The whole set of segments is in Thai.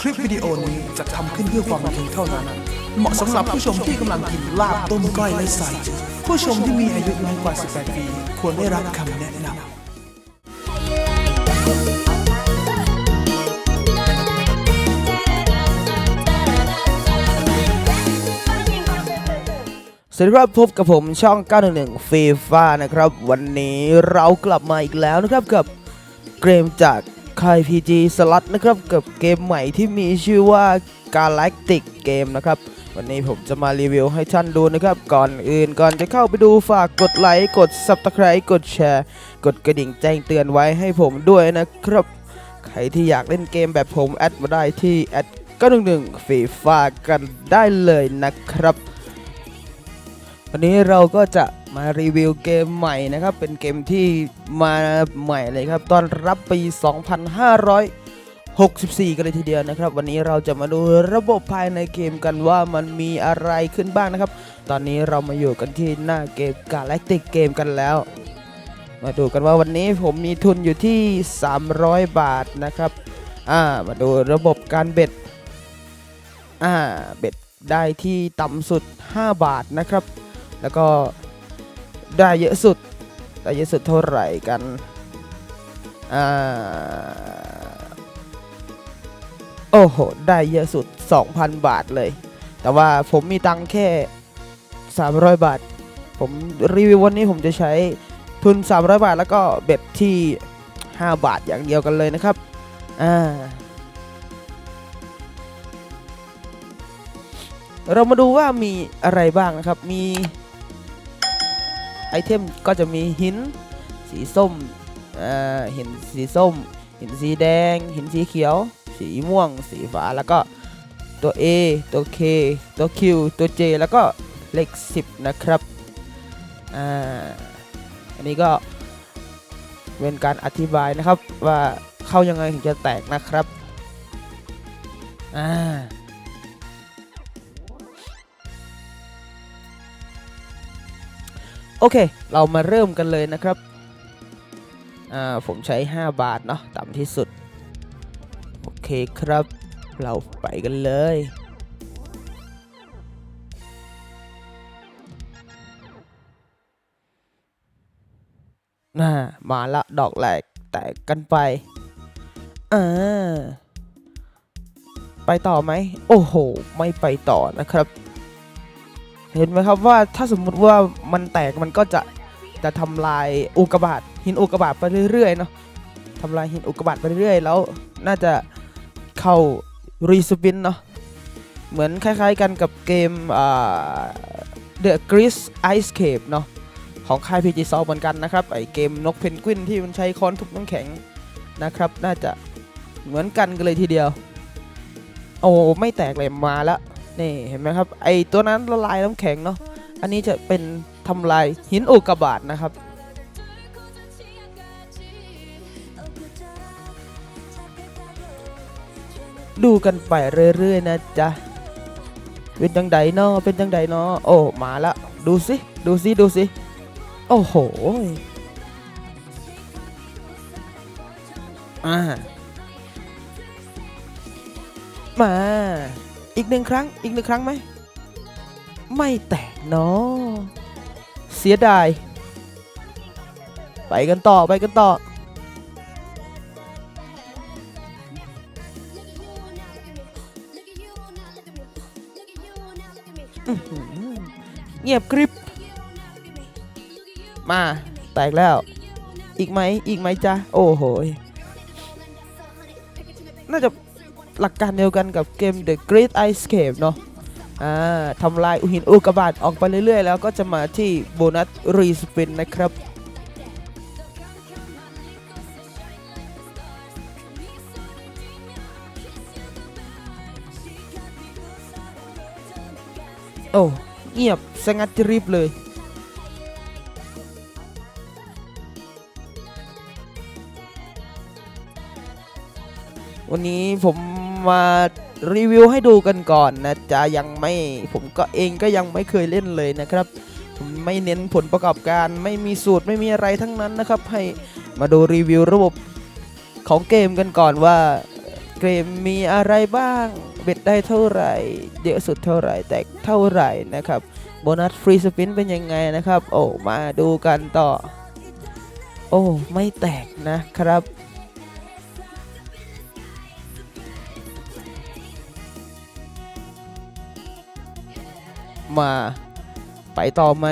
คลิปวิดีโอนี้จะทำขึ้นเพื่อความบันเทิงเท่านั้น เหมาะสำหรับผู้ชมที่กำลังกินลาบต้มก้อยและใสายจืดผู้ชมที่มีอายุน้อยกว่า 18 ปี ควรได้รับคำแนะนำ สวัสดีครับพบกับผมช่อง 911ฟีฟ่านะครับ วันนี้เรากลับมาอีกแล้วนะครับกับเกมจาก ค่าย PG สลัดนะครับกับเกมใหม่ที่มีชื่อว่า Galactic Game นะครับวันนี้ผมจะมารีวิวให้ท่านดูนะครับ ก่อนอื่นก่อนจะเข้าไปดูฝากกดไลค์กด Subscribe กดแชร์ กดกระดิ่งแจ้งเตือนไว้ให้ผมด้วยนะครับ ใครที่อยากเล่นเกมแบบผมแอดมาได้ที่แอด911ฟีฟ่ากันได้เลยนะครับ วันนี้เราก็จะ มารีวิวเกมใหม่นะครับ เป็นเกมที่มาใหม่เลยครับตอนรับปี 2564 กันเลยทีเดียวนะครับ วันนี้เราจะมาดูระบบภายในเกมกันว่ามันมีอะไรขึ้นบ้างนะครับ ตอนนี้เรามาอยู่กันที่หน้าเกม Galactic Game กันแล้ว มาดูกันว่าวันนี้ผมมีทุนอยู่ที่ 300 บาทนะครับ อ่า มาดูระบบการเบ็ด อ่า เบ็ดได้ที่ต่ำสุด 5 บาทนะครับ แล้วก็ ได้เยอะสุด ได้เยอะสุดเท่าไหร่กัน อ่า โอ้โห ได้เยอะสุด 2,000 บาทเลย แต่ว่าผมมีตังค์แค่ 300 บาท ผมรีวิววันนี้ผมจะใช้ทุน 300 บาท แล้วก็เบ็ดที่ 5 บาทอย่างเดียวกันเลยนะครับ อ่าเรามาดูว่ามีอะไรบ้างนะครับ มี ไอเทมก็จะมีหินสีส้มหินสีส้ม หินสีแดง หินสีเขียว สีม่วง สีฟ้าแล้วก็ตัว A ตัว K ตัว Q ตัว J แล้วก็เลข 10 นะครับอ่าอันนี้ก็เป็นการอธิบายนะครับว่าเข้ายังไงถึงจะแตกนะครับอ่า โอเค เรามาเริ่มกันเลยนะครับ อ่า ผมใช้ 5 บาทเนาะ ต่ำที่สุด โอเคครับ เราไปกันเลย น่า มาละ ดอกแหลกแตกกันไป อ่า ไปต่อไหม โอ้โห ไม่ไปต่อนะครับ เห็นไหมครับว่าถ้าสมมุติว่ามันแตกมันก็จะจะทำลายอุกกาบาตหินอุกกาบาตไปเรื่อยๆเนาะทำลายหินอุกกาบาตไปเรื่อยๆ แล้วน่าจะเข้ารีสปินเนาะเหมือนคล้ายๆกันกับเกมอ่า The Grease Ice Cave เนาะของค่าย PG s o f t เหมือนกันนะครับไอเกมนกเพนกวินที่มันใช้ค้อนทุบน้ำแข็งนะครับ น่าจะเหมือนกันกันเลยทีเดียว โอ้ไม่แตกเลยมาแล้ว นี่เห็นไหมครับ ไอตัวนั้นละลายน้ำแข็งเนาะ อันนี้จะเป็นทำลายหินอุกกาบาตนะครับ ดูกันไปเรื่อยๆนะจ๊ะ เป็นจังไดเนาะ เป็นจังไดเนาะ โอ้ มาละ ดูสิ ดูสิ ดูสิ โอ้โห อ่า มา อีกหนึ่งครั้ง อีกหนึ่งครั้งไหม ไม่แตกเนาะเสียดาย ไปกันต่อ ไปกันต่อ เงียบกริบ มา แตกแล้ว อีกไหม อีกไหมจ๊ะโอ้โห น่าจะ หลักการเดียวกันกับเกม The Great Ice Cave เนาะอ่าทำลายหินอุกกาบาตออกไปเรื่อยๆ แล้วก็จะมาที่โบนัสรีสปินนะครับโอ้เงียบสงัดริบเลย วันนี้ผม มารีวิวให้ดูกันก่อนนะจ๊ะยังไม่ผมก็เองก็ยังไม่เคยเล่นเลยนะครับผมไม่เน้นผลประกอบการไม่มีสูตรไม่มีอะไรทั้งนั้นนะครับ ให้มาดูรีวิวระบบของเกมกันก่อนว่าเกมมีอะไรบ้างเบ็ดได้เท่าไหร่ เยอะสุดเท่าไหร่แตกเท่าไหร่นะครับโบนัสฟรีสปินเป็นยังไงนะครับ โอ้มาดูกันต่อ โอ้ไม่แตกนะครับ มา ไปต่อไหม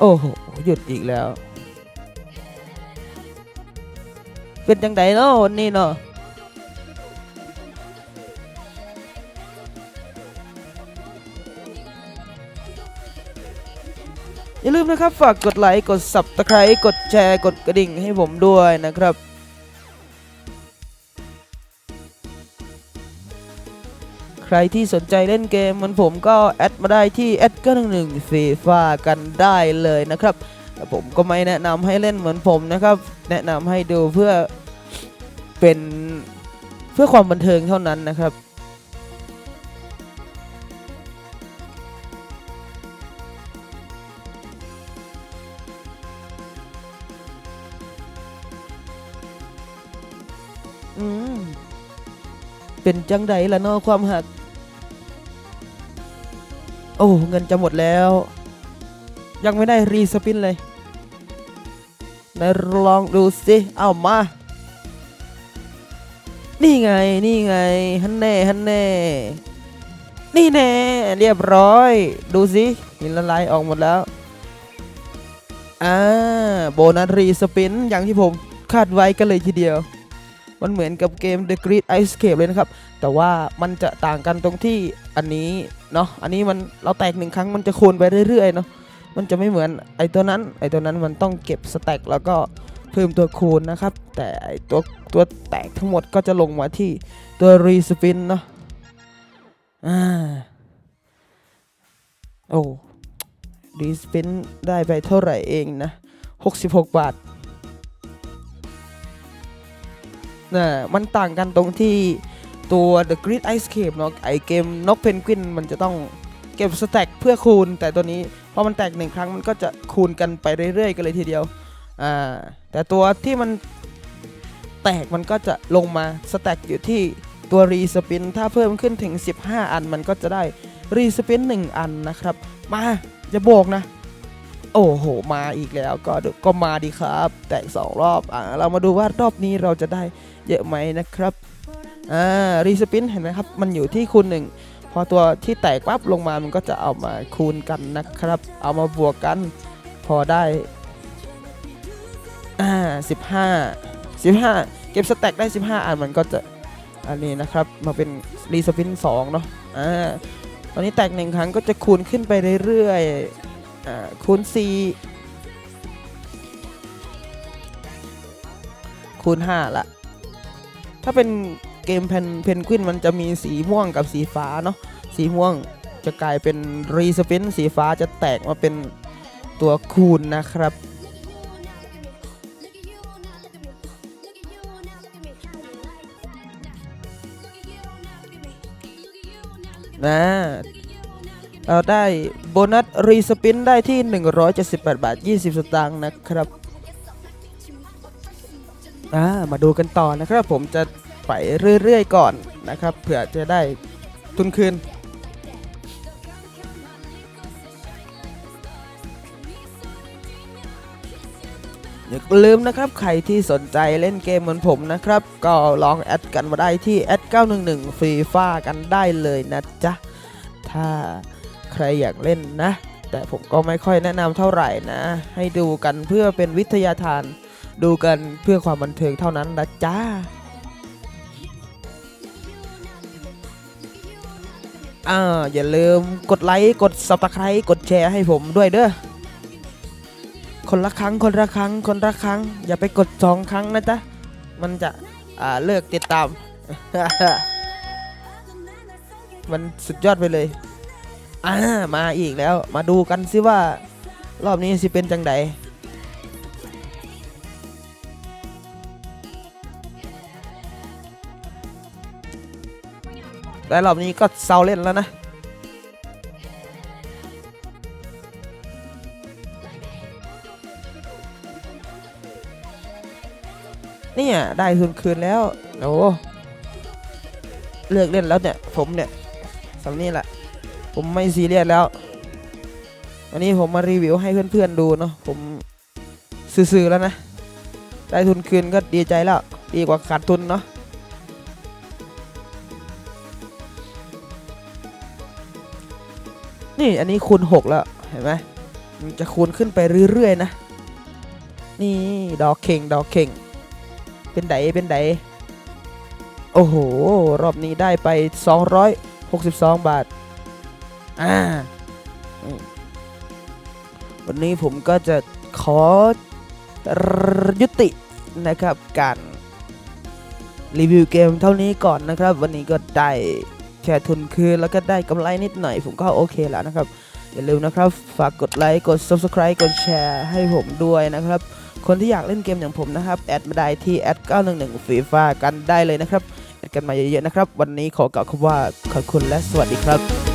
โอ้โห หยุดอีกแล้ว เป็นจังไดเนาะวันนี้เนาะอย่าลืมนะครับ ฝากกดไลค์ กด Subscribe กดแชร์ กดกระดิ่งให้ผมด้วยนะครับ ใครที่สนใจเล่นเกมเหมือนผมก็แอดมาได้ที่แอดก็หนึ่งหนึ่งฟีฟ่ากันได้เลยนะครับแต่ผมก็ไม่แนะนำให้เล่นเหมือนผมนะครับ แนะนำให้ดูเพื่อเป็นเพื่อความบันเทิงเท่านั้นนะครับ จังไดละนาความหัก โอ้เงินจะหมดแล้ว ยังไม่ได้รีสปินเลยไหนลองดูสิเอามา นี่ไงนี่ไงฮันแน่ฮันแน่นี่แน่เรียบร้อย ดูสิหินละลายออกหมดแล้วอ่าโบนัสรีสปินอย่างที่ผมคาดไว้กันเลยทีเดียว มันเหมือนกับเกม The Great Ice Escape เลยนะครับ แต่ว่ามันจะต่างกันตรงที่อันนี้เนาะอันนี้มันเราแตกหนึ่งครั้งมันจะคูณไปเรื่อยๆเนาะมันจะไม่เหมือนไอตัวนั้น ไอตัวนั้นมันต้องเก็บสแต็กแล้วก็เพิ่มตัวคูณนะครับ แต่ไอตัวตัวแตกทั้งหมดก็จะลงมาที่ตัวรีสปินเนาะอ่าโอ้รีสปินได้ไปเท่าไหร่เองนะ 66 บาท นะมันต่างกันตรงที่ตัว The Great Ice Cape เนาะไอเกมนกเพนกวินมันจะต้องเก็บสแต็กเพื่อคูณ แต่ตัวนี้พอมันแตกหนึ่งครั้งมันก็จะคูณกันไปเรื่อยๆ กันเลยทีเดียวอ่าแต่ตัวที่มันแตกมันก็จะลงมาสแต็กอยู่ที่ตัวรีสปินถ้าเพิ่มขึ้นถึง 15 อันมันก็จะได้รีสปิน1อันนะครับ มาจะโบกนะ โอ้โห มาอีกแล้วก็ก็มาดีครับ แตกสองรอบอ่าเรามาดูว่ารอบนี้เราจะได้เยอะไหมนะครับอ่ารีสปินเห็นไหมครับ มันอยู่ที่คูณหนึ่งพอตัวที่แตกปั๊บลงมามันก็จะเอามาคูณกันนะครับ เอามาบวกกัน พอได้อ่าสิบห้าสิบห้าเก็บสแต็กได้ 15 อันมันก็จะอันนี้นะครับมาเป็นรีสปิน2เนาะอ่าตอนนี้แตกหนึ่งครั้งก็จะคูณขึ้นไปเรื่อยๆ คูณ4คูณ5ละถ้าเป็นเกมเพนเพนกวินมันจะมีสีม่วงกับสีฟ้าเนาะสีม่วงจะกลายเป็นรีสปินสีฟ้าจะแตกมาเป็นตัวคูณนะครับนะเราได้ บนัสรีสปินได้ที่ 178 บาท 20 สตางค์นะครับอ่ามาดูกันต่อนะครับ ผมจะไปเรื่อยๆก่อนนะครับเผื่อจะได้ทุนคืนอย่าลืมนะครับใครที่สนใจเล่นเกมเหมือนผมนะครับ ก็ลองแอดกันมาได้ที่แอด911ฟรีฟ้ากันได้เลยนะจ๊ะ ถ้า ใครอยากเล่นนะ แต่ผมก็ไม่ค่อยแนะนำเท่าไหร่นะ ให้ดูกันเพื่อเป็นวิทยาทาน ดูกันเพื่อความบันเทิงเท่านั้นนะจ้าอ่าอย่าลืมกดไลค์กด subscribe กดแชร์ให้ผมด้วยเด้อคนละครั้งคนละครั้งคนละครั้ง อย่าไปกดสองครั้งนะจ๊ะมันจะอ่าเลิกติดตาม มันสุดยอดไปเลย อ่ามาอีกแล้ว มาดูกันสิว่า รอบนี้สิเป็นจังไดแต่รอบนี้ก็เซาเล่นแล้วนะเนี่ยได้ทุนคืนแล้ว โอ้เลิกเล่นแล้วเนี่ย ผมเนี่ยสำนี้แหละ ผมไม่ซีเรียสแล้ว วันนี้ผมมารีวิวให้เพื่อนๆดูเนาะผมซื่อๆแล้วนะ ได้ทุนคืนก็ดีใจแล้ว ดีกว่าขาดทุนเนาะนี่อันนี้คูณ 6 แล้ว เห็นไหมมันจะคูณขึ้นไปเรื่อยๆนะ นี่ดอกเข่งดอกเข่ง เป็นไดเป็นไดโอ้โห รอบนี้ได้ไป 262 บาท อ่าวันนี้ผมก็จะขอยุตินะครับการรีวิวเกมเท่านี้ก่อนนะครับ วันนี้ก็ได้แค่ทุนคืนแล้วก็ได้กำไรนิดหน่อย ผมก็โอเคแล้วนะครับ อย่าลืมนะครับ ฝากกดไลค์กด Subscribe กดแชร์ให้ผมด้วยนะครับ คนที่อยากเล่นเกมอย่างผมนะครับ แอดมาได้ที่แอด911ฟีฟ่ากันได้เลยนะครับ แอดกันมาเยอะๆนะครับ วันนี้ขอกล่าวคำว่าขอบคุณและสวัสดีครับ